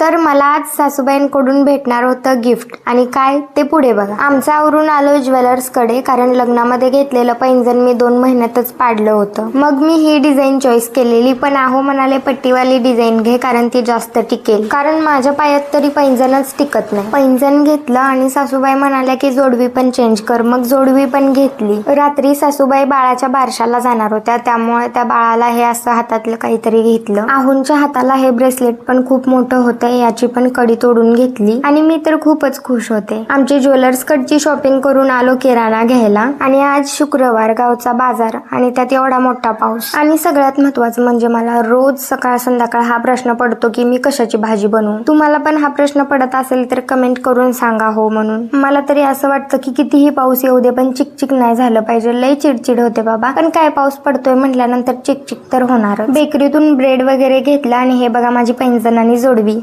तर मला आज सासूबाईंकडून भेटणार होतं गिफ्ट. आणि काय? ते पुढे बघा. आमचं आवरून आलो ज्वेलर्सकडे कारण लग्नामध्ये घेतलेलं पैंजण मी दोन महिन्यातच पाडलं होतं. मग मी ही डिझाईन चॉईस केलेली पण आहो म्हणाले पट्टीवाली डिझाईन घे कारण ती जास्त टिकेल. कारण माझ्या पायात तरी पैंजणच टिकत नाही. पैंजण घेतलं आणि सासूबाई म्हणाल्या की जोडवी पण चेंज कर. मग जोडवी पण घेतली. रात्री सासूबाई बाळाच्या बारशाला जाणार होत्या त्यामुळे त्या बाळाला हे असं हातातलं काहीतरी घेतलं. आहूंच्या हाताला हे ब्रेसलेट पण खूप मोठं होतं याची पण कडी तोडून घेतली आणि मी तर खूपच खुश होते. आमची ज्वेलर्स कडची शॉपिंग करून आलो किराणा घ्यायला आणि आज शुक्रवार गावचा बाजार आणि त्यात एवढा मोठा पाऊस. आणि सगळ्यात महत्वाचं म्हणजे मला रोज सकाळ संध्याकाळ हा प्रश्न पडतो की मी कशाची भाजी बनवू? तुम्हाला पण हा प्रश्न पडत असेल तर कमेंट करून सांगा हो म्हणून. मला तरी असं वाटतं की कितीही पाऊस येऊ दे पण चिकचिक नाही झालं पाहिजे. लय चिडचिड होते बाबा. पण काय पाऊस पडतोय म्हटल्यानंतर चिकचिक तर होणार बेकरीतून ब्रेड वगैरे घेतला आणि हे बघा माझी पैंजण आणि जोडवी.